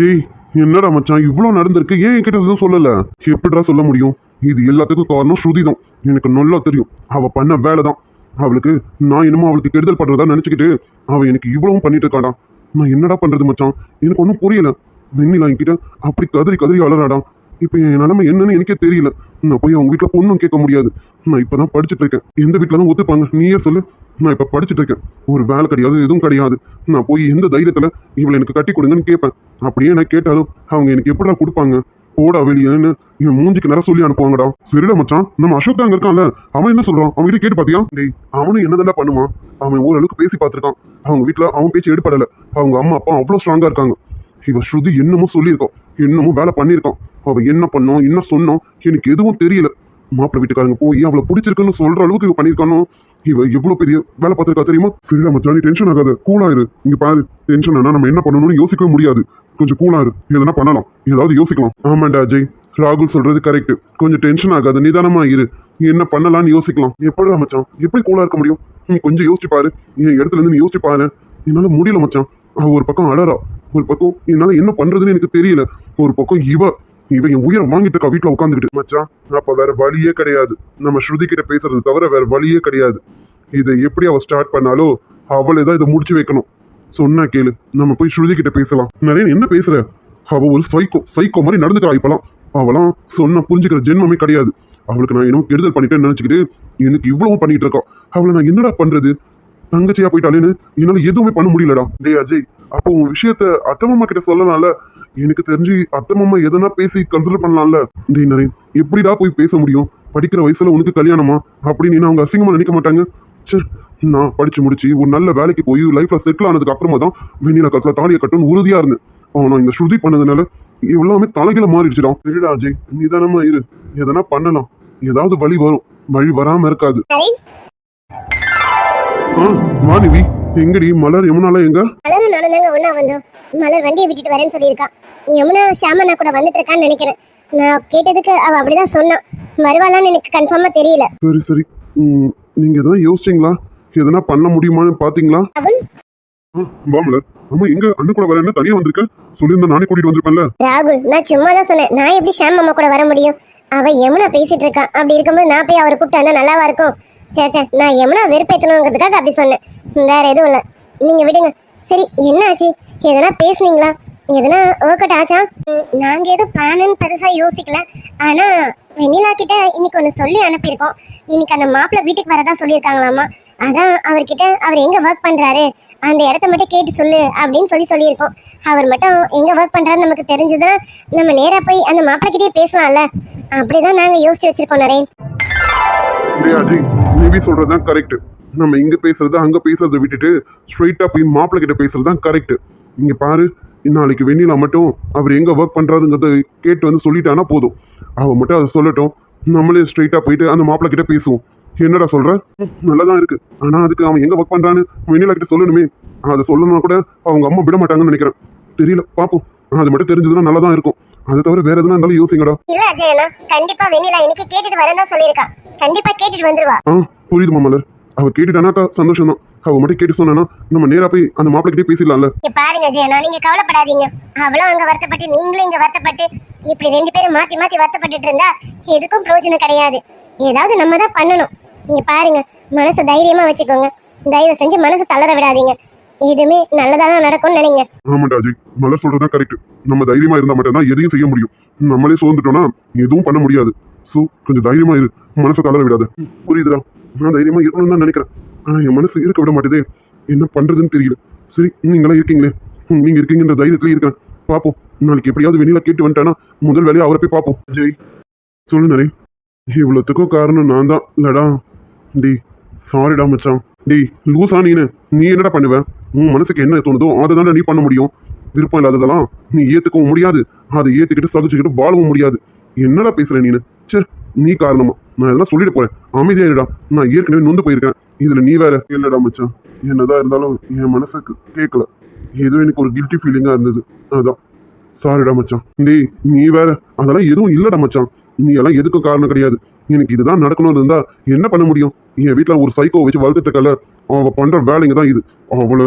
டேய் என்னடா மச்சான் இவ்வளோ நடந்திருக்கு? ஏன் என்கிட்ட எதுவும் சொல்லலை? எப்படிடா சொல்ல முடியும்? இது எல்லாத்துக்கும் காரணம் ஸ்ருதி தான். எனக்கு நல்லா தெரியும். அவள் பண்ண வேலை தான் அவளுக்கு நான் என்னமோ அவளுக்கு கெடுதல் பண்றதா நினச்சிக்கிட்டு அவள் எனக்கு இவ்வளவும் பண்ணிட்டு இருக்காடா. நான் என்னடா பண்றது மச்சான்? எனக்கு ஒன்றும் புரியல. வெண்ணிலா என்கிட்ட அப்படி கதறி கதறி வளராடா இப்போ என் நிலைமை என்னன்னு எனக்கே தெரியல. நான் போய் அவங்க வீட்டில் பொண்ணும் கேட்க முடியாது. நான் இப்போ தான் படிச்சுட்டு இருக்கேன். எந்த வீட்டில் தான் ஒத்துப்பாங்க. நீயே சொல்லு. நான் இப்போ படிச்சுட்டு இருக்கேன். ஒரு வேலை கிடையாது எதுவும் கிடையாது. நான் போய் எந்த தைரியத்தில் இவளை எனக்கு கட்டி கொடுங்கன்னு கேட்பேன். அப்படியே நான் கேட்டாலும் அவங்க எனக்கு எப்படா கொடுப்பாங்க? போடா வெளியேன்னு இவன் மூஞ்சிக்கு நேரம் சொல்லி அனுப்புவாங்கடா. சரிடா மச்சான். நம்ம அசோக் அங்கே இருக்கான்ல. அவன் என்ன சொல்றான்? அவன் கிட்ட கேட்டு பாத்தியா? டேய் அவனும் என்னதெல்லாம் பண்ணுவான்? அவன் ஓரளவுக்கு பேசி பார்த்துருக்கான். அவங்க வீட்டில் அவன் பேச்சு எடுப்படல அவங்க அம்மா அப்பா அவ்வளோ ஸ்ட்ராங்கா இருக்காங்க. இவன் ஸ்ருதி என்னமோ சொல்லியிருக்கான். என்னமோ வேலை பண்ணியிருக்கான். அவ என்ன பண்ணோம் என்ன சொன்னோம் எனக்கு எதுவும் தெரியல. மாப்பிள்ளை வீட்டுக்காரங்க போய் அவளை பிடிச்சிருக்குன்னு சொல்ற அளவுக்கு இவ பண்ணியிருக்கானோ? இவ எவ்வளவு பெரிய வேலை பார்த்துருக்கா தெரியுமா? சரிடா மச்சான் நீ டென்ஷன் ஆகாத கூலாயிரு இங்க பாரு டென்ஷன் ஆனா நம்ம என்ன பண்ணணும்னு யோசிக்கவே முடியாது. கொஞ்சம் கூலாயிரு எதனா பண்ணலாம். ஏதாவது யோசிக்கலாம். ஆமாண்டா அஜய். ராகுல் சொல்றது கரெக்ட் கொஞ்சம் டென்ஷன் ஆகாது. நிதானமா இரு. நீ என்ன பண்ணலாம்னு யோசிக்கலாம். எப்படிடா மச்சான்? எப்படி கூலா இருக்க முடியும்? நீ கொஞ்சம் யோசிச்சு பாரு. என் இடத்துல இருந்து நீ யோசிச்சு பாரு. என்னால முடியல மச்சான். ஒரு பக்கம் அழறா. ஒரு பக்கம் என்னால என்ன பண்றதுன்னு எனக்கு தெரியல. ஒரு பக்கம் இவ. இவன் என் உயிரை வாங்கிட்டு இருக்கா வீட்டுல உட்காந்துக்கிட்டு மச்சான் அப்ப வேற வழியே கிடையாது. நம்ம ஸ்ருதி கிட்ட பேசுறது தவிர வேற வழியே கிடையாது. இதை எப்படி அவ ஸ்டார்ட் பண்ணாலோ அவளே தான் இதை முடிச்சு வைக்கணும். சொன்னா கேளு நம்ம போய் ஸ்ருதி கிட்ட பேசலாம். நிறைய என்ன பேசுற? அவ ஒரு சைக்கோ சைக்கோ மாதிரி நடந்துக்கிறா இப்பலாம் அவளாம் சொன்ன புரிஞ்சுக்கிற ஜென்மமே கிடையாது. அவளுக்கு நான் இன்னும் கெடுதல் பண்ணிட்டேன்னு நினைச்சுக்கிட்டு எனக்கு இவ்வளவும் பண்ணிட்டு இருக்கா. அவளை நான் என்னடா பண்றது? தங்கச்சியா போயிட்டாலேன்னு என்னால எதுவுமே பண்ண முடியலடா. டேய் அஜய் அப்போ உன் விஷயத்த அத்தமம்மா கிட்ட சொல்லலாம்ல? எனக்கு தெரிஞ்சு அத்தமம்மா எதனா பேசி கன்சிடர் பண்ணலாம்ல? டே நரேன் எப்படிடா போய் பேச முடியும்? படிக்கிற வயசுல உனக்கு கல்யாணமா? அப்படின்னு அவங்க அசிங்கமா நினைக்க மாட்டாங்க? ச்சே நான் படிச்சு முடிச்சு ஒரு நல்ல வேலைக்கு போய் லைஃப்ல செட்டில் ஆனதுக்கு அப்புறமா தான் வெண்ணில கட்டில தாலியை கட்டணும்னு உறுதியா இருந்தேன். ஆனா இந்த ஸ்ருதி பண்ணதுனால எல்லாமே தலைகீழ மாறிடுச்சுடா. சரிடா அஜய் நிதானமா இரு. எதனா பண்ணலாம். ஏதாவது வழி வரும். வழி வராம இருக்காது. மாணவி எங்கடி மலர் யமுனால எங்க? மலரும் நானும் தாங்க ஒண்ணா வந்தோம். மலர் வண்டியை விட்டுட்டு வரேன்னு சொல்லியிருக்கா. யமுனா ஷாமனா கூட வந்துட்டு இருக்கான்னு நினைக்கிறேன். நான் கேட்டதுக்கு அவ அப்படிதான் சொன்னான் வருவாளான்னு எனக்கு கன்ஃபார்மா தெரியல. சரி சரி. நீங்க எதனா யோசிச்சீங்களா? எதனா பண்ண முடியுமான்னு பாத்தீங்களா? வா மலர். அம்மா எங்க அண்ணன் கூட வரேன்னு தனியா வந்திருக்க? சொல்லியிருந்தா நானே கூட்டிட்டு வந்திருப்பேன்ல. ராகுல் நான் சும்மா தான் சொன்னேன். நான் எப்படி ஷாம் அம்மா கூட வர முடியும்? அவ யமுனா பேசிட்டு இருக்கா. அப்படி இருக்கும்போது நான் போய் அவரை கூப்பிட்டு வந்தா நல்லாவா இருக்கும்? சே சே நான் யமுனா வெறுப்பேற்றணுங்கிறதுக்காக அப்படி சொன்னேன். வேற எதுவும் இல்லை. நீங்க விடுங்க. சரி என்ன ஆச்சு? எதனா பேசுனீங்களா? எதனா ஒர்க் அவுட் ஆச்சா? நாங்கள் நாங்க எதுவும் பிளான்னு பெருசா யோசிக்கல. ஆனா வெண்ணிலா கிட்ட இன்னைக்கு ஒன்று சொல்லி அனுப்பியிருக்கோம். இன்னைக்கு அந்த மாப்பிள்ளை வீட்டுக்கு வரதா சொல்லியிருக்காங்களாமா? அதான் அவர்கிட்ட அவர் எங்க ஒர்க் பண்றாரு? அந்த இடத்த மட்டும் கேட்டு சொல்லு அப்படின்னு சொல்லி சொல்லியிருக்கோம். அவர் மட்டும் எங்க ஒர்க் பண்ணுறாரு நமக்கு தெரிஞ்சதுன்னா நம்ம நேரா போய் அந்த மாப்பிள்ளைக்கிட்டே பேசலாம்ல. அப்படிதான் நாங்க யோசிச்சு வச்சிருக்கோம் நரேன். டேய் அஜய் நிவி சொல்றதுதான் கரெக்ட் நம்ம இங்க பேசுறது அங்க பேசுறதை விட்டுட்டு ஸ்ட்ரைட்டா போய் மாப்பிள்ள கிட்ட பேசுறது தான் கரெக்ட் இங்க பாரு நாளைக்கு வெண்ணிலா மட்டும் அவர் எங்க ஒர்க் பண்றாருங்கிறத கேட்டு வந்து சொல்லிட்டானா போதும். அவ மட்டும் அதை சொல்லட்டும். நம்மளே ஸ்ட்ரைட்டா போயிட்டு அந்த மாப்பிள்ள கிட்ட பேசுவோம். என்னடா சொல்ற? ம், நல்லாதான் இருக்கு. ஆனா அதுக்கு அவன் எங்க ஒர்க் பண்றான்னு வெண்ணிலா கிட்ட சொல்லணுமே. அதை சொல்லணும்னா கூட அவங்க அம்மா விட மாட்டாங்கன்னு நினைக்கிறேன். தெரியல பாப்போம். அது மட்டும் தெரிஞ்சதுன்னா நல்லா தான் இருக்கும். அதை தவிர வேற எதுனா இருந்தாலும் யோசிங்கடா. இல்ல அஜயனா கண்டிப்பா வெண்ணிலா இன்னைக்கு கேட்டுட்டு வரேன் தான் சொல்லியிருக்கா. கண்டிப்பா கேட்டுட்டு வந்துருவா. ஆ புரியுதுமா மலர் அவ கேட்டுட்டானாக்கா சந்தோஷம் தான் அவ மட்டும் கேட்டு சொன்னானா நம்ம நேரா போய் அந்த மாப்பிள்ளை கிட்டே பேசிடலாம்ல பாருங்க ஜெயனா நீங்க கவலைப்படாதீங்க. அவளும் அங்க வருத்தப்பட்டு நீங்களும் இங்க வருத்தப்பட்டு இப்படி ரெண்டு பேரும் மாத்தி மாத்தி வருத்தப்பட்டுட்டு இருந்தா எதுக்கும் பிரயோஜனம் கிடையாது. ஏதாவது நம்ம தான் பண்ணணும். இங்க பாருங்க மனசை தைரியமா வச்சுக்கோங்க. தயவு செஞ்சு மனசை தளர விடாதீங்க. எதுவுமே நல்லதா தான் நடக்கும்னு நினைங்க. ஆமாண்டா அஜய் மலர் சொல்றதா கரெக்ட் நம்ம தைரியமா இருந்தா மட்டும் தான் எதையும் செய்ய முடியும். நம்மளே சோர்ந்துட்டோம்னா எதுவும் பண்ண முடியாது. ஸோ கொஞ்சம் தைரியமா இரு. மனசை தளர விடாத. புரியுதுடா? நான் தைரியமா இருக்கணும்னு தான் நினைக்கிறேன். ஆனா என் மனசு இருக்க விட மாட்டேதே. என்ன பண்றதுன்னு தெரியல. சரி நீங்களா இருக்கீங்களே. நீங்க இருக்கீங்கன்ற தைரியத்துல இருக்கேன். பாப்போம். நாளைக்கு எப்படியாவது வெளியில கேட்டு வந்துட்டானா முதல் வேலையை அவரை போய் பார்ப்போம் அஜய் சொல்லு நரே. இவ்வளோத்துக்கும் காரணம் நான் தான். இல்லடா. டி சாரிடா மச்சான். டி லூசா நீனு. நீ என்னடா பண்ணுவேன் உன் மனசுக்கு என்ன தோணுதோ அதை தானே நீ பண்ண முடியும். விருப்பம் இல்லாததெல்லாம் நீ ஏத்துக்கவும் முடியாது. அதை ஏத்துக்கிட்டு சகிச்சுக்கிட்டு வாழவும் முடியாது. என்னடா பேசுற நீனு? சரி நீ காரணமா. நான் இதெல்லாம் சொல்லிட்டு போறேன். அமைதியா இருடா நான் ஏற்கனவே நொந்து போயிருக்கேன். இதுல நீ வேற. இல்லடா மச்சான். என்னதான் இருந்தாலும் என் மனசுக்கு கேட்கல ஏதோ எனக்கு ஒரு கில்ட்டி ஃபீலிங்கா இருந்தது. அதான். சாரிடா மச்சான். டேய் நீ வேற. அதெல்லாம் எதுவும் இல்லடா மச்சான். நீ எல்லாம் எதுக்கும் காரணம் கிடையாது. எனக்கு இதுதான் நடக்கணும்னு இருந்தா என்ன பண்ண முடியும்? என் வீட்டில் ஒரு சைக்கோ வச்சு வளர்த்துட்டு அவள் பண்ணுற வேலைங்க தான் இது. அவளு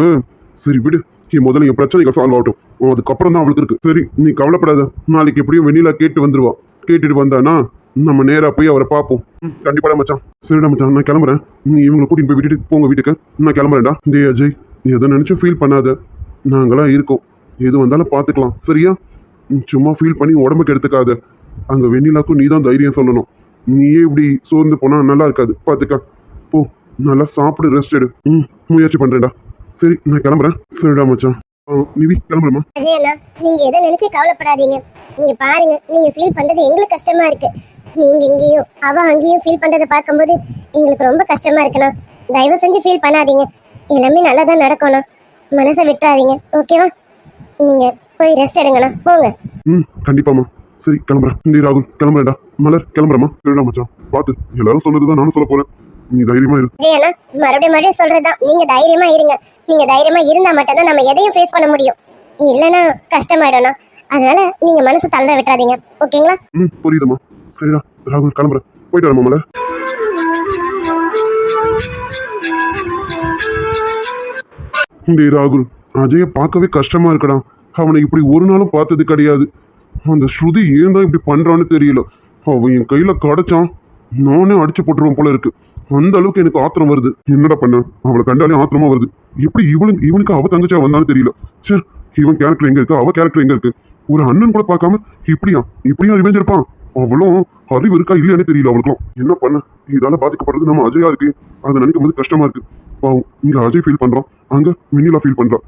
சரி விடு நீ முதல்ல என் பிரச்சனைகள் சால்வ் ஆகட்டும். அதுக்கப்புறம் தான் அவளுக்கு இருக்கு. சரி நீ கவலைப்படாத. நாளைக்கு எப்படியும் வெண்ணிலா கேட்டு வந்துருவா. கேட்டுட்டு வந்தானா நம்ம நேராக போய் அவரை பார்ப்போம். ம், கண்டிப்பாடா மச்சான். சரிடா மச்சான் நான் கிளம்புறேன். நீ இவங்களை கூட்டிகிட்டு போய் விட்டுட்டு போங்க வீட்டுக்கு. நான் கிளம்புறேன்டா. டேய் அஜய் நீ எதை நினச்சும் ஃபீல் பண்ணாத. நாங்களாம் இருக்கோம். எது வந்தாலும் பார்த்துக்கலாம். சரியா? சும்மா ஃபீல் பண்ணி உடம்புக்கு எடுத்துக்காத. அங்கே வெண்ணிலாக்கும் நீ தான் தைரியம் சொல்லணும். நீயே இப்படி சோர்ந்து போனால் நல்லா இருக்காது. பார்த்துக்க. நல்லா சாப்பிடு ரெஸ்ட் எடு. ம் முயற்சி பண்றேன்டா. சரி நான் கிளம்புறேன். சரிடா மச்சான். நிவி கிளம்புறேம்மா. அஜய் அண்ணா நீங்க எதை நினைச்சு கவலைப்படாதீங்க. நீங்க பாருங்க நீங்க ஃபீல் பண்றது எங்களுக்கு கஷ்டமா இருக்கு. நீங்க இங்கேயும் அவ அங்கேயும் ஃபீல் பண்றதை பார்க்கும்போது எங்களுக்கு ரொம்ப கஷ்டமா இருக்குண்ணா தயவு செஞ்சு ஃபீல் பண்ணாதீங்க. எல்லாமே நல்லா தான் நடக்கும்ண்ணா மனசை விட்டுறாதீங்க ஓகேவா நீங்க போய் ரெஸ்ட் எடுங்கண்ணா போங்க. ம் கண்டிப்பாம்மா. சரி கிளம்புறேன். இந்த ராகுல் கிளம்புறேன்டா. மலர் கிளம்புறேம்மா. சரிடா மச்சான். பார்த்து எல்லாரும் சொன்னதுதான் நானும் சொல்ல போறேன். நீ தைரியமா இரு. மறுபடியும் மறுபடியும் சொல்றதுதான். நீங்க தைரியமா இருங்க. நீங்க தைரியமா இருந்தா மட்டும்தான் நம்ம எதையும் ஃபேஸ் பண்ண முடியும். இல்லைன்னா கஷ்டமாயிடும்ண்ணா. அதனால நீங்க மனசு தள்ள விட்டுறாதீங்க. ஓகேங்களா? ம் புரியுதும்மா. சரிடா ராகுல் கிளம்புறேன். போயிட்டு வரமா மலர் டேய் ராகுல் அஜய பார்க்கவே கஷ்டமா இருக்கடா. அவனை இப்படி ஒரு நாளும் பார்த்தது கிடையாது. அந்த ஸ்ருதி ஏன் தான் இப்படி பண்றான்னு தெரியல. அவன் என் கையில கடைச்சான். நானே அடிச்சு போட்டுருவேன் போல இருக்கு. அந்த அளவுக்கு எனக்கு ஆத்திரம் வருது. என்னடா பண்ண? அவளை கண்டாலே ஆத்திரமா வருது. எப்படி இவனுக்கு இவனுக்கு அவ தங்கச்சா வந்தாலும் தெரியல. சார் இவன் கேரக்டர் எங்க இருக்கு? அவ கேரக்டர் எங்க இருக்கு? ஒரு அண்ணன் கூட பார்க்காம இப்படியா? இப்படியா ரிவெஞ்ச் இருப்பான் அவளும் அறிவு இருக்கா இல்லையானே தெரியல அவளுக்கும் என்ன பண்ண? இதால பாதிக்கப்படுறது நம்ம அஜயா இருக்கு. அதை நினைக்கும் போது கஷ்டமா இருக்கு. பாவம் இங்க அஜய் ஃபீல் பண்றான். அங்க மினிலா ஃபீல் பண்றான்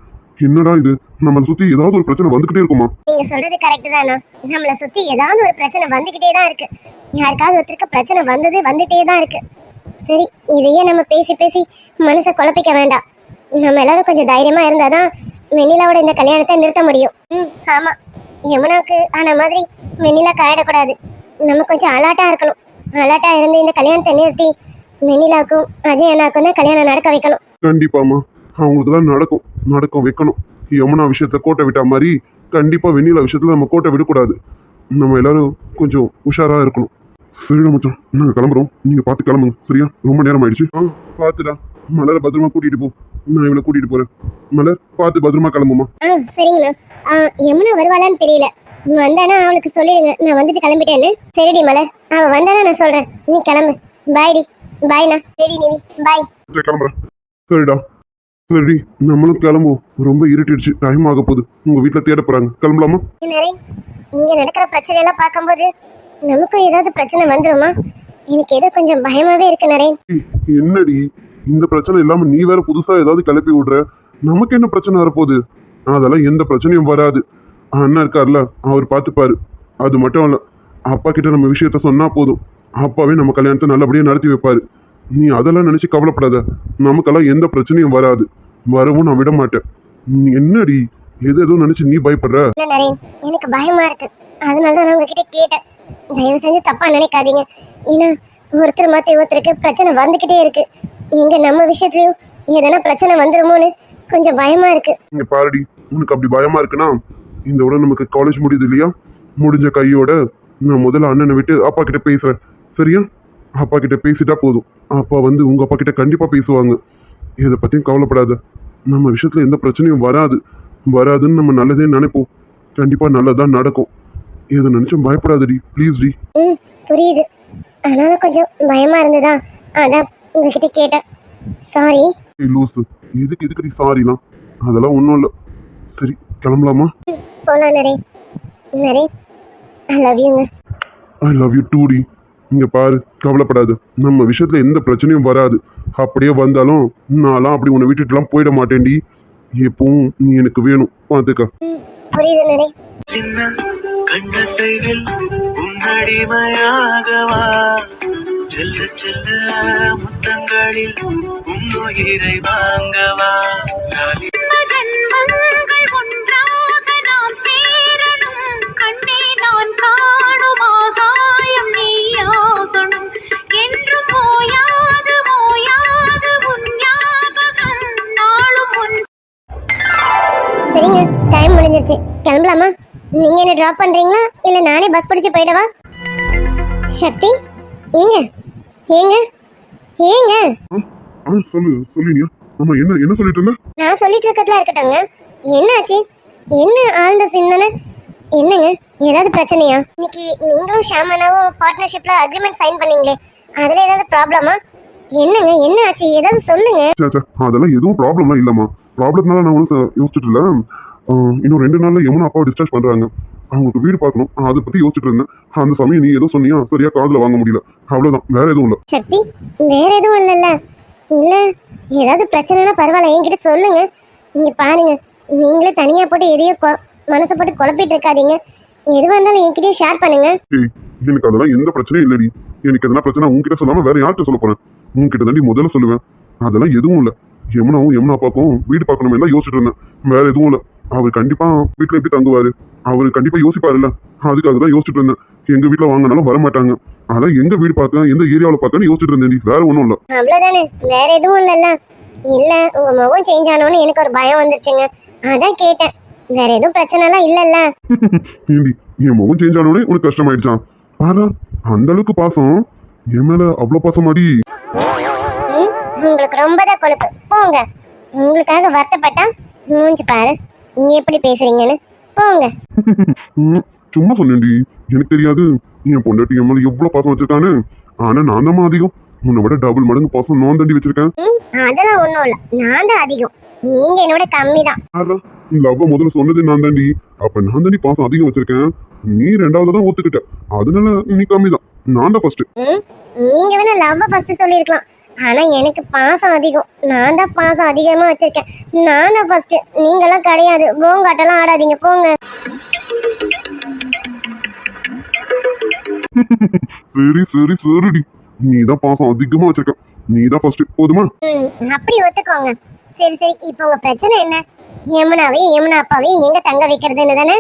என்னடா இது? நம்மளை சுத்தி ஏதாவது ஒரு பிரச்சனை வந்துகிட்டே இருக்குமா? நீங்க சொல்றது கரெக்ட் தானா? நம்மள சுத்தி ஏதாவது ஒரு பிரச்சனை வந்துகிட்டே தான் இருக்கு. யாருக்காவது ஒருத்தருக்கு பிரச்சனை வந்தது வந்துட்டே தான் இருக்கு. சரி இதையே நம்ம பேசி பேசி மனசை குழப்பிக்க வேண்டாம். நம்ம எல்லாரும் கொஞ்சம் தைரியமா இருந்தாதான் வெண்ணிலாவோட இந்த கல்யாணத்தை நிறுத்த முடியும். ம் ஆமா. யமுனாவுக்கு ஆன மாதிரி வெண்ணிலா காயிடக்கூடாது. நம்ம கொஞ்சம் அலாட்டா இருக்கணும். அலாட்டா இருந்து இந்த கல்யாணத்தை நிறுத்தி வெண்ணிலாக்கும் அஜய் அண்ணாக்கும் தான் கல்யாணம் நடக்க வைக்கணும். கண்டிப்பாமா அவங்களுக்கு தான் நடக்கும். நடக்கும் வைக்கணும். யமுனா விஷயத்த கோட்டை விட்டா மாதிரி கண்டிப்பா வெண்ணிலா விஷயத்துல நம்ம கோட்டை விடக்கூடாது. நம்ம எல்லாரும் கொஞ்சம் உஷாரா இருக்கணும். சரிடா மச்சான். நாங்க கிளம்புறோம்? நீங்க பார்த்து கிளம்புங்க. சரியா? ரொம்ப நேரம் ஆயிடுச்சு. ஆ பார்த்துடா. மலரை பத்திரமா கூட்டிட்டு போ. நான் இவளை கூட்டிட்டு போறேன். மலர் பார்த்து பத்திரமா கிளம்புமா? ஆ சரிங்கண்ணா. ஆ யமுனா வருவாளான்னு தெரியல. வந்தானா அவளுக்கு சொல்லிடுங்க. நான் வந்துட்டு கிளம்பிட்டேன்னு. சரிடி மலர். அவ வந்தானா நான் சொல்றேன். நீ கிளம்பு. பாய்டி பாய்ண்ணா சரி நிவி. பாய் சரி கிளம்புறேன். சரிடா. சரி நம்மளும் கிளம்புவோம். ரொம்ப இருட்டிடுச்சு. டைம் ஆக போகுது. உங்க வீட்டுல தேட போறாங்க. கிளம்பலாமா? நரேன் இங்க நடக்கிற பிரச்சனை எல்லாம் பார்க்கும்போது நமக்கும் ஏதாவது பிரச்சனை வந்துருமா? எனக்கு ஏதோ கொஞ்சம் பயமாவே இருக்கு நரேன். என்னடி? இந்த பிரச்சனை இல்லாம நீ வேற புதுசா ஏதாவது கிளப்பி விடுற? நமக்கு என்ன பிரச்சனை வரப்போகுது? அதெல்லாம் எந்த பிரச்சனையும் வராது. அண்ணா இருக்கார்ல அவர் பார்த்துப்பாரு அது மட்டும் இல்ல அப்பா கிட்ட நம்ம விஷயத்த சொன்னா போதும். அப்பாவே நம்ம கல்யாணத்தை நல்லபடியா நடத்தி வைப்பாரு. நீ அதெல்லாம் நினைச்சு கவலைப்படாத. நமக்கெல்லாம் எந்த பிரச்சனையும் வராது. வரவும் நான் விட மாட்டேன். நீ என்னடி? எது எதுவும் நினைச்சு நீ பயப்படுற? எனக்கு பயமா இருக்கு. அதனால தான் நான் உங்ககிட்ட கேட்டேன். தயவு செஞ்சு தப்பா நினைக்காதீங்க. ஏன்னா ஒருத்தர் மாற்றி ஒருத்தருக்கு பிரச்சனை வந்துக்கிட்டே இருக்கு. இங்க நம்ம விஷயத்துலையும் எதனா பிரச்சனை வந்துருமோன்னு கொஞ்சம் பயமா இருக்கு. இங்க பாருடி உனக்கு அப்படி பயமா இருக்குன்னா இந்த உடனே நமக்கு காலேஜ் முடியுது இல்லையா? முடிஞ்ச கையோட நான் முதல்ல அண்ணனை விட்டு அப்பா கிட்ட பேசுறேன். சரியா? அப்பா கிட்ட பேசிட்டா போதும். அப்பா வந்து உங்க அப்பா கிட்ட கண்டிப்பா பேசுவாங்க. இதை பத்தியும் கவலைப்படாத. நம்ம விஷயத்துல எந்த பிரச்சனையும் வராது. வராதுன்னு நம்ம நல்லதே நினைப்போம். கண்டிப்பா நல்லதா நடக்கும். இதை நினைச்சும் பயப்படாதடி. Please D. ம் புரியுது. ஆனாலும் கொஞ்சம் பயமா இருந்ததா? அதான் உங்ககிட்ட கேட்டேன். சாரி ஏய் லூசு. எதுக்கு எதுக்குடி சாரிலாம் அதெல்லாம் ஒன்றும் இல்லை. சரி கிளம்பலாமா? போலாம் நரேன் நரேன் ஐ லவ் யூங்க ஐ லவ் யூ டூ டி. இங்க பாரு கவலைப்படாத. நம்ம விஷயத்துல எந்த பிரச்சனையும் வராது. அப்படியே வந்தாலும் நான்லாம் அப்படி உன்னை விட்டுட்டுலாம் போயிட மாட்டேன்டி. எப்பவும் நீ எனக்கு வேணும். பார்த்துக்க புரியுது நரேன் சின்ன கண்ணசைவில் உன்னடிமையாகவா? செல்ல செல்ல முத்தங்களில் உன்னுயிரை வாங்கவா? சரிங்க டைம் முடிஞ்சிருச்சு. கிளம்பலாமா? நீங்க என்ன டிராப் பண்றீங்களா? இல்ல நானே பஸ் பிடிச்சு போயிடவா? சக்தி ஏங்க? ஏங்க? ஏங்க? சொல்லு சொல்லினியா ஆமா என்ன என்ன சொல்லிட்டு இருந்த? நான் சொல்லிட்டு இருக்கிறதுல இருக்கட்டும்ங்க. என்னாச்சு என்ன ஆழ்ந்த சிந்தனை? என்னங்க? ஏதாவது பிரச்சனையா? இன்னைக்கு நீங்களும் ஷாமனாவும் பார்ட்னர்ஷிப்ல அக்ரிமெண்ட் சைன் பண்ணீங்களே. அதுல ஏதாவது ப்ராப்ளமா என்னங்க என்ன ஆச்சு? ஏதாவது சொல்லுங்க. அதெல்லாம் எதுவும் ப்ராப்ளம்லாம் இல்லைம்மா. ப்ராப்ளம்னால நான் ஒன்றும் யோசிச்சுட்டு இன்னும் ரெண்டு நாள்ல யமுனா அப்பாவை டிஸ்சார்ஜ் பண்றாங்க. அவங்களுக்கு வீடு பார்க்கணும். அதை பத்தி யோசிச்சுட்டு இருந்தேன். அந்த சமயம் நீ ஏதோ சொன்னியா? சரியா காதுல வாங்க முடியல. அவ்வளவுதான். வேற எதுவும் இல்லை. சக்தி வேற எதுவும் இல்லைல்ல. இல்ல ஏதாவது பிரச்சனைனா பரவாயில்ல. என்கிட்ட சொல்லுங்க. இங்க பாருங்க. நீங்களே தனியா போட்டு எதையோ மனசை போட்டு குழப்பிட்டு இருக்காதீங்க. எதுவாக இருந்தாலும் என்கிட்டயும் ஷேர் பண்ணுங்க. எனக்கு அதெல்லாம் எந்த பிரச்சனையும் இல்லடி. எனக்கு எதனா பிரச்சனை உன்கிட்ட சொல்லாம வேற யார்கிட்ட சொல்ல போறேன்? உன்கிட்ட தாண்டி முதல்ல சொல்லுவேன். அதெல்லாம் எதுவும் இல்ல. யமுனாவும் யமுனா அப்பாக்கும் வீடு பார்க்கணும் தான் யோசிச்சுட்டு இருந்தேன். வேற எதுவும் இல்ல. அவர் கண்டிப்பா வீட்டுல எப்படி தங்குவாரு? அவர் கண்டிப்பா யோசிப்பாருல்ல. அதுக்காக தான் யோசிச்சுட்டு இருந்தேன். எங்க வீட்டுல வாங்கினாலும் வர மாட்டாங்க அதான் எங்க வீடு பார்த்தேன் எந்த ஏரியாவில் பார்த்தேன்னு யோசிச்சுட்டு இருந்தேன் வேற ஒன்றும் இல்ல. அவ்வளவுதானே. வேற எதுவும் இல்லைல்ல. இல்ல உங்க முகம் சேஞ்ச் ஆனோன்னு எனக்கு ஒரு பயம் வந்துருச்சுங்க. அதான் கேட்டேன். வேற எதுவும் பிரச்சனைலாம் இல்லைல்ல. ஏண்டி என் முகம் சேஞ்ச் ஆனோடனே உனக்கு கஷ்டமாயிடுச்சான் பாரா அந்த அளவுக்கு பாசம்? என் மேல அவ்வளவு பாசமாடி? ம், உங்களுக்கு ரொம்ப தான் கொழுப்பு. போங்க. உங்களுக்காக வருத்தப்பட்டா மூஞ்சி பாரு. நீ எப்படி பேசுறீங்கன்னு போங்க. சும்மா சொன்னேன்டி எனக்கு தெரியாது. என் பொண்டாட்டி என் மேல எவ்வளவு பாசம் வச்சிருக்கான்னு. ஆனா நான் தான் அதிகம். உன்னை விட டபுள் மடங்கு பாசம் நான் தண்டி வச்சிருக்கேன். அதெல்லாம் ஒண்ணும் இல்ல. நான் தான் அதிகம். நீங்க என்னோட கம்மி தான். லவ் முதல்ல சொன்னது நான் தாண்டி. அப்ப நான் தாண்டி பாசம் அதிகம் வச்சிருக்கேன். நீ ரெண்டாவது தான் ஒத்துக்கிட்ட. அதனால நீ கம்மி தான். நான் தான் ஃபர்ஸ்ட் நீங்க வேணா லவ் ஃபர்ஸ்ட் சொல்லியிருக்கலாம். ஆனா எனக்கு பாசம் அதிகம். நான் தான் பாசம் அதிகமா வச்சிருக்கேன். நான் தான் ஃபர்ஸ்ட் நீங்கெல்லாம் கிடையாது. போங்காட்டெல்லாம் ஆடாதீங்க. போங்க. சரி சரி சரிடி. நீ தான் பாசம் அதிகமா வச்சிருக்க நீ தான் ஃபர்ஸ்ட் போதுமா? அப்படி ஒத்துக்கோங்க. சரி சரி. இப்போ உங்க பிரச்சனை என்ன? யமுனாவையும் யமுனா அப்பாவையும் எங்க தங்க வைக்கிறதுன்னு தானே?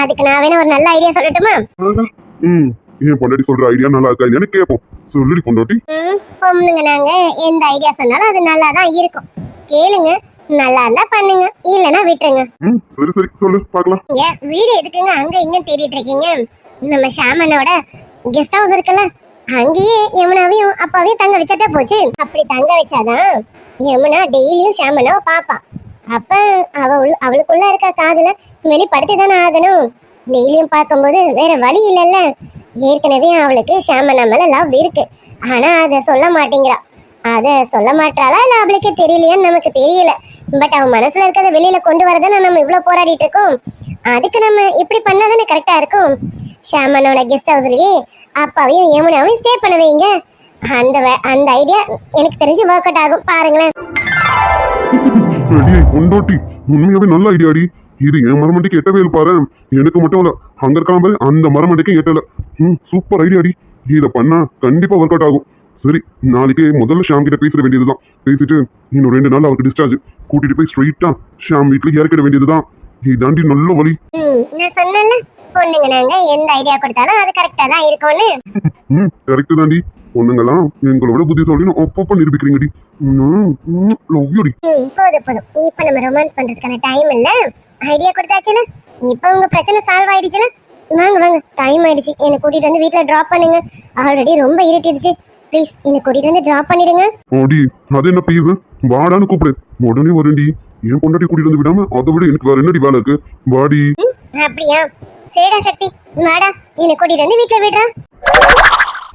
அதுக்கு நான் வேணா ஒரு நல்ல ஐடியா சொல்லட்டுமா. ம். என் பொண்டாட்டி சொல்ற ஐடியா நல்லா இருக்கா இல்லையான்னு கேட்போம் சொல்லுடி பொண்டாட்டி. பொண்ணுங்க நாங்க எந்த ஐடியா சொன்னாலும் அது நல்லா தான் இருக்கும். கேளுங்க நல்லா இருந்தா பண்ணுங்க இல்லைன்னா விட்டுருங்க. ம் சரி சரி சொல்லு பார்க்கலாம். ஏன் வீடு எதுக்குங்க? அங்க இங்க தேடிட்டு இருக்கீங்க. நம்ம ஷாமனோட கெஸ்ட் ஹவுஸ் இருக்குல்ல அங்கேயே யமுனாவையும் அப்பாவையும் தங்க வச்சாதான் போச்சு. அப்படி தங்க வச்சாதான் யமுனா டெய்லியும் ஷாமனாவை பாப்பா. அப்ப அவ அவளுக்குள்ள இருக்க காதல வெளிப்படுத்தி தானே ஆகணும். டெய்லியும் பார்க்கும்போது வேற வழி இல்லைல்ல. ஏற்கனவே அவளுக்கு ஷாமனா மேல லவ் இருக்கு. ஆனா அதை சொல்ல மாட்டேங்கிறா. அத சொல்ல மாட்டாளா? இல்ல அவளுக்கே தெரியலையான்னு நமக்கு தெரியல. பட் அவன் மனசுல இருக்கிறத வெளியில கொண்டு வரதானே நம்ம இவ்வளவு போராடிட்டு இருக்கோம். அதுக்கு நம்ம இப்படி பண்ணாதானே கரெக்டா இருக்கும். ஷாமனோட கெஸ்ட் ஹவுஸ்லயே அப்பாவையும் யமுனாவையும் ஸ்டே பண்ண வைங்க. அந்த அந்த ஐடியா எனக்கு தெரிஞ்சு ஒர்க் அவுட் ஆகும். பாருங்களேன். அடியே உண்மையாவே நல்ல ஐடியாடி இது என் மரமண்டைக்கு எட்டவே இல்லை பாரு. எனக்கு மட்டும் இல்ல அங்க இருக்காம அந்த மரமண்டைக்கும் எட்டல. ம் சூப்பர் ஐடியாடி இதை பண்ணா கண்டிப்பா ஒர்க் அவுட் ஆகும். சரி நாளைக்கு முதல்ல ஷாம் கிட்ட பேசிட வேண்டியதுதான். பேசிட்டு இன்னும் ரெண்டு நாள் அவருக்கு டிஸ்சார்ஜ் கூட்டிட்டு போய் ஸ்ட்ரைட்டா ஷாம் வீட்டுல இறக்கிட வேண்டியதுதான். இதாண்டி நல்ல வழி. பொண்ணுங்க நாங்க எந்த ஐடியா கொடுத்தாலும் அது கரெக்டா தான் இருக்கும்னு. ம் கரெக்ட் தாண்டி. பொண்ணுங்களாம் எங்களோட புத்திசாலின்னு அப்பப்ப நிரூபிக்கிறீங்கடி லவ் யூடி போதும் போதும். இப்போ நம்ம ரொமான்ஸ் பண்றதுக்கான டைம் இல்ல. ஐடியா கொடுத்தாச்சுல. இப்போ உங்க பிரச்சனை சால்வ் ஆயிடுச்சுல. வாங்க வாங்க. டைம் ஆயிடுச்சு. என்னை கூட்டிட்டு வந்து வீட்ல டிராப் பண்ணுங்க. ஆல்ரெடி ரொம்ப இருட்டிடுச்சு. ப்ளீஸ் என்னை கூட்டிட்டு வந்து டிராப் பண்ணிடுங்க. ஓடி அது என்ன பீஸ் வாடான்னு கூப்பிடு. உடனே வரேன்டி என் பொண்டாட்டி கூட்டிட்டு வந்து விடாம அதை விட எனக்கு வேற என்னடி வேலை இருக்கு? வாடி. அப்படியா? சரிடா சக்தி. வாடா என்னை கூட்டிட்டு வந்து வீட்ல விடுறா.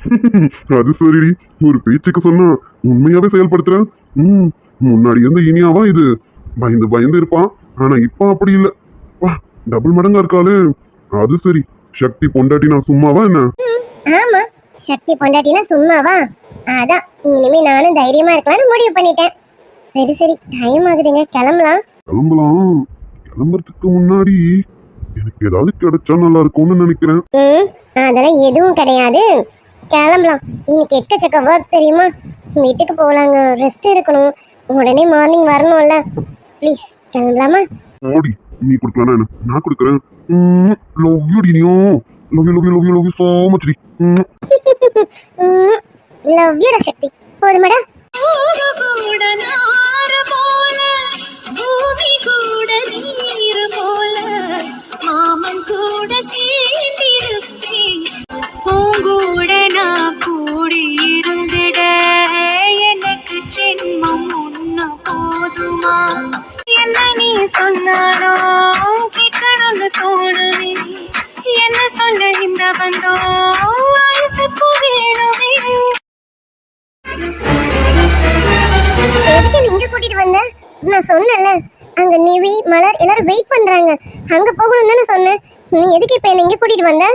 அது சரிடி. ஒரு பேச்சுக்கு சொன்னா உண்மையாவே செயல்படுத்துறேன் ம் முன்னாடி இருந்த இனியாவா இது? பயந்து பயந்து இருப்பான். ஆனா இப்ப அப்படி இல்ல. வா டபுள் மடங்கா இருக்காளே. அது சரி. சக்தி பொண்டாட்டி நான் சும்மாவா என்ன? ஆமா. சக்தி பொண்டாட்டினா சும்மாவா? அதான் இனிமே நானும் தைரியமா இருக்கலாம்னு முடிவு பண்ணிட்டேன். சரி சரி டைம் ஆகுதுங்க. கிளம்பலாம். கிளம்பலாம். கிளம்புறதுக்கு முன்னாடி எனக்கு ஏதாவது கிடைச்சா நல்லா இருக்கும்னு நினைக்கிறேன். ம் அதெல்லாம் எதுவும் கிடையாது. கிளம்பலாம். இன்னைக்கு எக்கச்சக்க ஒர்க் தெரியுமா? வீட்டுக்கு போகலாங்க ரெஸ்ட் எடுக்கணும். உடனே மார்னிங் வரணும்ல. ப்ளீஸ் கிளம்பலாமா? ஓடி நீ கொடுக்கலாம் நான் கொடுக்குறேன். Love you டினியோ love you love you love you love you so much D love you Sakthi போதுமாடா சொல்ல தோணுமே என்ன சொல்ல இந்த வந்தோ அரசுக்கு வேணுமே எதுக்கு நீங்க கூட்டிட்டு வந்த? நான் சொன்னல அங்க நிவி மலர் எல்லாரும் வெயிட் பண்றாங்க. அங்க போகணும் தானே சொன்னேன். நீ எதுக்கு இப்ப என்ன இங்க கூட்டிட்டு வந்த?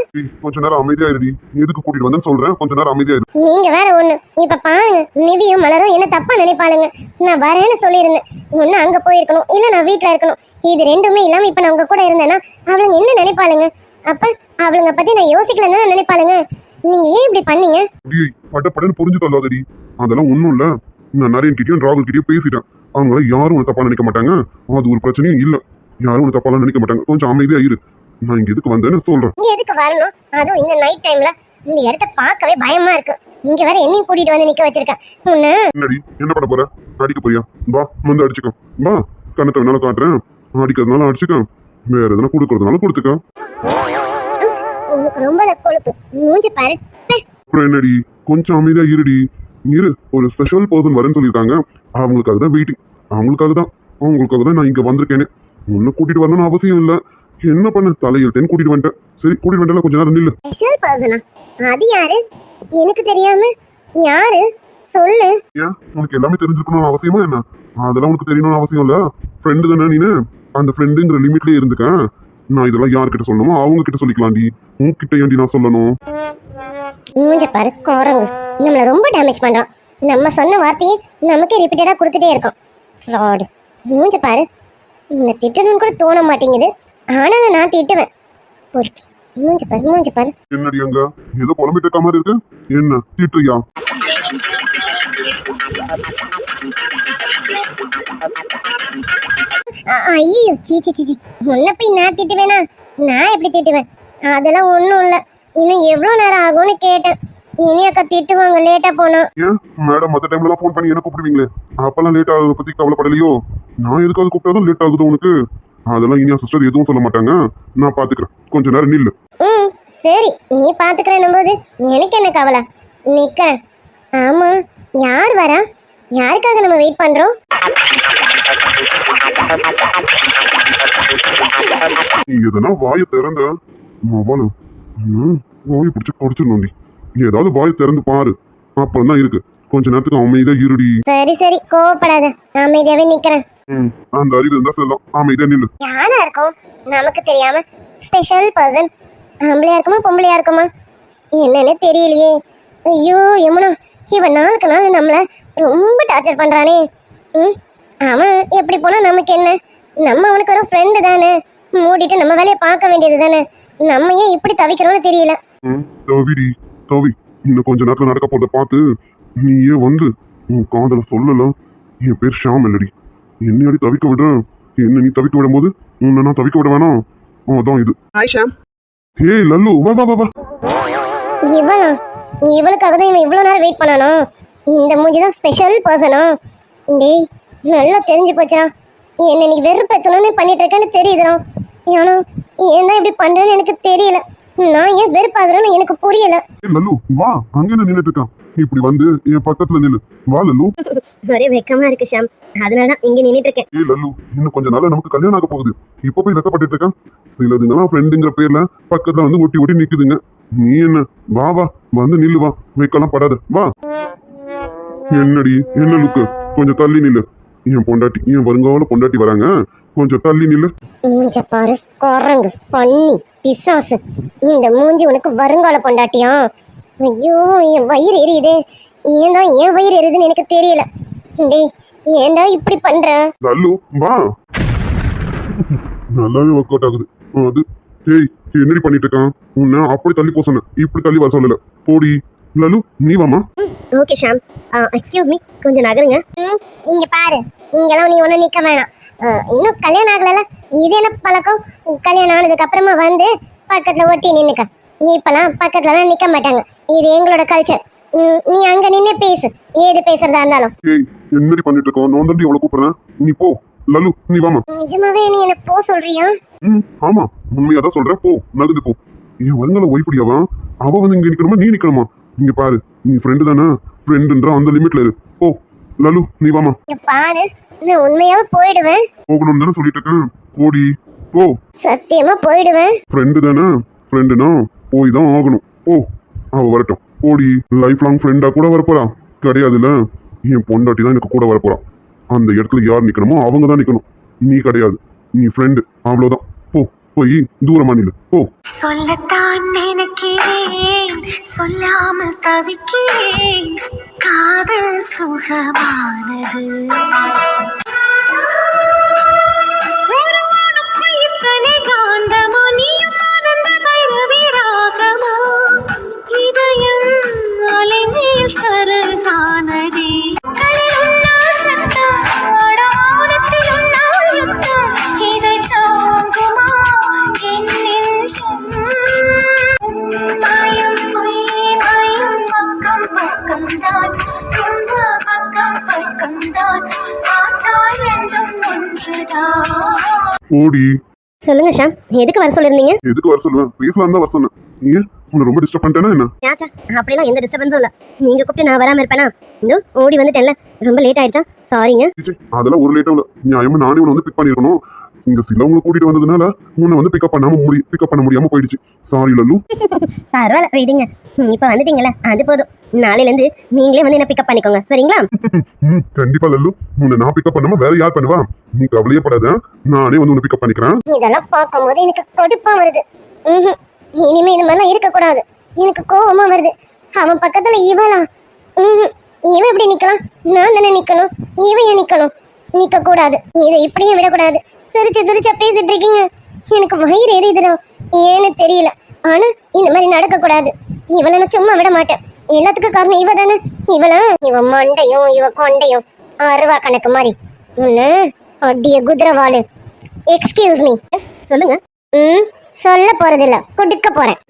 கொஞ்ச நேரம் அமைதியா இருடி எதுக்கு கூட்டிட்டு வந்தேன்னு சொல்றேன். கொஞ்ச நேரம் அமைதியா இரு நீங்க வேற ஒண்ணு. இப்ப பாருங்க நிவியும் மலரும் என்ன தப்பா நினைப்பாளுங்க. நான் வரேன்னு சொல்லியிருந்தேன். ஒண்ணு அங்க போயிருக்கணும் இல்ல நான் வீட்டுல இருக்கணும். இது ரெண்டுமே இல்லாம இப்ப நான் உங்க கூட இருந்தேன்னா அவளுங்க என்ன நினைப்பாளுங்க? அப்ப அவளுங்க பத்தி நான் யோசிக்கலன்னு நினைப்பாளுங்க? நீங்க ஏன் இப்படி பண்ணீங்க? டேய் பட்ட படன்னு புரிஞ்சு தள்ளாதடி. அதெல்லாம் ஒண்ணும் இல்ல. நான் நரேன் கிட்டயும் ராகுல் கிட்டயும் பேசிட்டேன். அவங்கள யாரும் உன்னை தப்பா நினைக்க மாட்டாங்க. அது ஒரு பிரச்சனையும் இல்ல. யாரும் உன்னை தப்பாலாம் நினைக்க மாட்டாங்க. கொஞ்சம் அமைதியா இரு. நான் இங்க எதுக்கு வந்தேன்னு சொல்றேன். நீங்க எதுக்கு வரணும்? அதுவும் இந்த நைட் டைம்ல இந்த இடத்த பார்க்கவே பயமா இருக்கு. இங்க வேற என்னையும் கூட்டிட்டு வந்து நிக்க வச்சிருக்க. உன்ன? என்னடி? என்ன பண்ண போற? அடிக்க போறியா? வா வந்து அடிச்சுக்கோ. வா கண்ணத்தை வேணாலும் காட்டுறேன். அடிக்கிறதுனால அடிச்சுக்க. வேற எதனா கொடுக்கறதுனால கொடுத்துக்க. ரொம்ப கொழுப்பு. மூஞ்சி பாரு. அப்புறம் என்னடி? கொஞ்சம் அமைதியா இருடி. இரு ஒரு ஸ்பெஷல் பர்சன் வரேன்னு சொல்லியிருக்காங்க. அவங்களுக்காக தான் வெயிட்டிங் அவங்களுக்காக தான். அவங்களுக்காக தான் நான் இங்க வந்திருக்கேனே. உன்னை கூட்டிட்டு வரணும்னு அவசியம் இல்ல. என்ன பண்ண? தலையெழுத்தேன்னு கூட்டிட்டு வந்துட்டேன். சரி கூட்டிட்டு வந்துட்டல கொஞ்ச நேரம் நில்லு. ஸ்பெஷல் பர்சனா அது யாரு? எனக்கு தெரியாம யாரு? சொல்லு. ஏன்? உனக்கு எல்லாமே தெரிஞ்சுக்கணும்னு அவசியமா என்ன? அதெல்லாம் உனக்கு தெரியணும்னு அவசியம் இல்ல. ஃப்ரெண்டு தானே நீனு? அந்த ஃப்ரெண்டுங்கிற லிமிட்லயே இருந்துக்க. நான் இதெல்லாம் யார்கிட்ட சொல்லணுமோ அவங்க கிட்ட சொல்லிக்கலாம்டி. உன்கிட்ட ஏன்டி நான் சொல்லணும்? மூஞ்ச பாரு குரங்கு நம்மள ரொம்ப டேமேஜ் பண்றான். நம்ம சொன்ன வார்த்தையை நமக்கே ரிப்பீட்டடா கொடுத்துட்டே இருக்கோம். ஃப்ராடு மூஞ்ச பாரு. உன்னை திட்டணும்னு கூட தோண மாட்டேங்குது. ஆனாலும் நான் திட்டுவேன். பொறுக்கி மூஞ்ச பாரு மூஞ்ச பாரு. என்னடி அங்க? ஏதோ புலம்பிட்டு இருக்க மாதிரி இருக்கு. என்ன திட்டுறியா? ஐயோ சீச்சி சீச்சி உன்னை போய் நான் திட்டுவேனா? நான் எப்படி திட்டுவேன்? அதெல்லாம் ஒன்றும் இல்லை. இன்னும் எவ்வளோ நேரம் ஆகும்னு கேட்டேன். இனி அக்கா திட்டுவாங்க லேட்டாக போனோம் ஏன்? மேடம் மற்ற டைம்ல ஃபோன் பண்ணி என்ன கூப்பிடுவீங்களே? அப்பெல்லாம் லேட் ஆகுத பத்தி கவலைப்படலையோ? நான் எதுக்காக கூப்பிட்டாலும் லேட் ஆகுது உனக்கு. அதெல்லாம் இனியா சிஸ்டர் எதுவும் சொல்ல மாட்டாங்க. நான் பாத்துக்கிறேன். கொஞ்ச நேரம் நில்லு. ம் சரி. நீ பார்த்துக்கிறேன்னும் போது எனக்கு என்ன கவலை? நிற்கிறேன் ஆமாம் யார் வரா? யாருக்காக நம்ம வெயிட் பண்ணுறோம் நீ எதனா வாயை திறந்த? மவாலு வாயை பிடிச்சி படிச்சிடணும் நீ. ஏதாவது வாயை திறந்து பாரு. அப்புறம் தான் இருக்கு. கொஞ்ச நேரத்துக்கு அமைதியா இருடி. சரி சரி. கோவப்படாத. அமைதியாகவே நிற்கிறேன் ம், அந்த அறிவு இருந்தா சொல்லலாம் அமைதியா நில்லு. யாரா இருக்கும்? நமக்கு தெரியாம ஸ்பெஷல் பர்சன் ஆம்பளையா இருக்குமா பொம்பளையா இருக்குமா? என்னன்னு தெரியலையே. ஐயோ யமுனா. இவன் நாளுக்கு நாள் நம்மள ரொம்ப டார்ச்சர் பண்றானே. ம் அவன் எப்படி போனா நமக்கு என்ன? நம்ம அவனுக்கு ஒரு ஃப்ரெண்டு தானே. மூடிட்டு நம்ம வேலையை பார்க்க வேண்டியது தானே. நம்ம ஏன் இப்படி தவிக்கிறோம்னு தெரியல. ம், தவிடி தவி இன்னும் கொஞ்ச நேரத்துல நடக்க போறத பார்த்து நீயே வந்து உன் காதல சொல்லலாம். என் பேர் ஷாம் இல்லடி. என்னையாடி தவிக்க விடுறேன் என்ன நீ தவிக்க விடும்போது உன்னை நான் தவிக்க விட வேணாம். அதான் இது. ஹாய் ஷாம் ஹே லல்லு வா வா வா வா. இவனா இவளுக்காக தான் இவன் இவ்வளோ நேரம் வெயிட் பண்ணானோ? இந்த மூஞ்சி தான் ஸ்பெஷல் பர்சனா டேய் நல்லா தெரிஞ்சு போச்சுடா என்ன நீ வெறுப்பேற்றணும்னு பண்ணிட்டு இருக்கேன்னு தெரியுதுடா ஏன்னா ஏன் தான் இப்படி பண்ணுறேன்னு எனக்கு தெரியல. நான் ஏன் வெறுப்பாகிறேன்னு எனக்கு புரியல. ஏ லல்லு வா அங்க என்ன நின்னுட்டு இருக்கான்? இப்படி வந்து என் பக்கத்துல நில்லு. வா லல்லு. ஒரே வெக்கமா இருக்கு ஷாம். அதனால தான் இங்கே நின்றுட்டு இருக்கேன். ஏ லல்லு இன்னும் கொஞ்ச நாள்ல நமக்கு கல்யாணம் ஆக போகுது. இப்ப போய் வெக்கப்பட்டு இருக்கான். சிலதுங்கெல்லாம் ஃப்ரெண்டுங்கிற பேர்ல பக்கத்துல வந்து ஒட்டி ஒட்டி நிக்குதுங்க. நீ என்ன? வா வா. வந்து நில்லு வா. வெக்கலாம் படாத. வா. என்னடி? என்ன லுக்கு? கொஞ்சம் தள்ளி நில்லு. என் பொண்டாட்டி என் வருங்கால பொண்டாட்டி வராங்க. கொஞ்சம் தள்ளி நில்லு. மூஞ்ச பாரு. குரங்கு பண்ணி பிசாசு. இந்த மூஞ்சி உனக்கு வருங்கால பொண்டாட்டியா? ஐயோ என் வயிறு எரியுதே. ஏன் தான் என் வயிறு எரியுதுன்னு எனக்கு தெரியல. டேய் ஏன்டா இப்படி பண்ற? லல்லு வா. நல்லாவே ஒர்க் அவுட் ஆகுது. அது ஏய் என்னடி பண்ணிட்டு இருக்கான் உன்னை அப்படி தள்ளி போக சொன்னேன். இப்படி தள்ளி வர சொல்லல. போடி. லல்லு நீ வாமா ஓகே ஷாம். எக்ஸ்கியூஸ் மீ கொஞ்சம் நகருங்க. இங்க பாரு. இங்கெல்லாம் நீ ஒன்றும் நிக்க வேணாம். இன்னும் கல்யாணம் ஆகலல இது என்ன பழக்கம்? கல்யாணம் ஆனதுக்கு அப்புறமா வந்து பக்கத்துல ஒட்டி நின்னுக்க. நீ இப்பெல்லாம் பக்கத்துலலாம் நிக்க மாட்டாங்க. இது எங்களோட கல்ச்சர் நீ அங்க நின்னு பேசு. ஏது பேசுறதா இருந்தாலும். ஏய் என்னடி பண்ணிட்டு இருக்கோம் நான் தாண்டி எவ்வளவு கூப்பிடுறேன். நீ போ. லல்லு நீ வாமா நிஜமாவே நீ என்ன போ சொல்றியா? ம் ஆமா. உண்மையா தான் சொல்றேன் போ. நகர்ந்து போ. என் வருங்கால ஒய்படியாவா அவ வந்து இங்க நிக்கணுமா? நீ நிக்கணுமா? இங்க பாரு நீ ஃப்ரெண்டு தானே? ஃப்ரெண்டுன்ற அந்த லிமிட்ல இரு. போ. லல்லு நீ வாமா பாரு நான் உண்மையாவே போயிடுவேன். போகணும்னு தானே சொல்லிட்டு இருக்கேன். போடி போ. சத்தியமா போயிடுவேன். ஃப்ரெண்டு தானே? ஃப்ரெண்டுனா போய் தான் ஆகணும். போ. அவ வரட்டும். போடி லைஃப் லாங் ஃப்ரெண்டா கூட வரப்போறா. கிடையாதுல்ல. என் பொண்டாட்டி தான் எனக்கு கூட வரப்போறா. அந்த இடத்துல யார் நிக்கணுமோ அவங்க தான் நிக்கணும். நீ கிடையாது. நீ ஃப்ரெண்டு அவ்வளோதான் போ போய் தூரமா நில்லு. போ. சொல்லத்தான் நினைக்கிறேன். சொல்லாமல் தவிக்கிறேன். காதல் சுகமானது. சரகானதே. ஓடி சொல்லுங்க ஷாம். எதுக்கு வர சொல்லியிருந்தீங்க? எதுக்கு வர சொல்லுவேன் பேசலாம் தான் வர சொன்னேன். ஏன் உன்னை ரொம்ப டிஸ்டர்ப் பண்ணிட்டேனா என்ன? யாச்சா அப்படிலாம் எந்த டிஸ்டர்பன்ஸும் இல்லை. நீங்க கூப்பிட்டு நான் வராம இருப்பேனா? இதோ ஓடி வந்துட்டேன்ல. ரொம்ப லேட் ஆயிடுச்சா சாரிங்க அதெல்லாம் ஒரு லேட்டும் இல்லை. நியாயமா நானே உன்னை வந்து பிக் பண்ணிருக்கணும். இங்க சிலவங்களை கூட்டிட்டு வந்ததுனால உன்னை வந்து பிக்கப் பண்ணாம முடி பிக்கப் பண்ண முடியாம போயிடுச்சு. சாரி லல்லு. பரவாயில்ல விடுங்க இப்போ வந்துட்டீங்களே அது போதும். நாளையிலேருந்து நீங்களே வந்து என்ன பிக்கப் பண்ணிக்கோங்க. சரிங்களா? ம் கண்டிப்பா லல்லு. உன்னை நான் பிக்கப் பண்ணாம வேற யார் பண்ணுவா? நீ கவலையே படாத நானே வந்து உன்னை பிக்கப் பண்ணிக்கிறேன். இதெல்லாம் பார்க்கும்போது எனக்கு கொடுப்பா வருது. இனிமே இது மாதிரிலாம் இருக்கக்கூடாது. எனக்கு கோவமா வருது. அவன் பக்கத்துல ம்ஹும். இவன் எப்படி நிக்கலாம்? நான் தானே நிக்கணும்? இவன் நிக்கணும்? நிக்க கூடாது இதை இப்படியே விடக்கூடாது. சிரிச்சு சிரிச்சா பேசிட்டு இருக்கீங்க எனக்கு வயிறு எரியுதுடா. ஏன்னு தெரியல. ஆனா இந்த மாதிரி நடக்க கூடாது இவளை நான் சும்மா விட மாட்டேன். எல்லாத்துக்கும் காரணம் இவ தானே இவளா? இவ மண்டையும் இவ கொண்டையும். அருவா கணக்கு மாதிரி. உன்ன அடிய குதிரவாளு. எக்ஸ்கியூஸ் மீ சொல்லுங்க. ம் சொல்ல போறதில்ல. கொடுக்க போறேன்.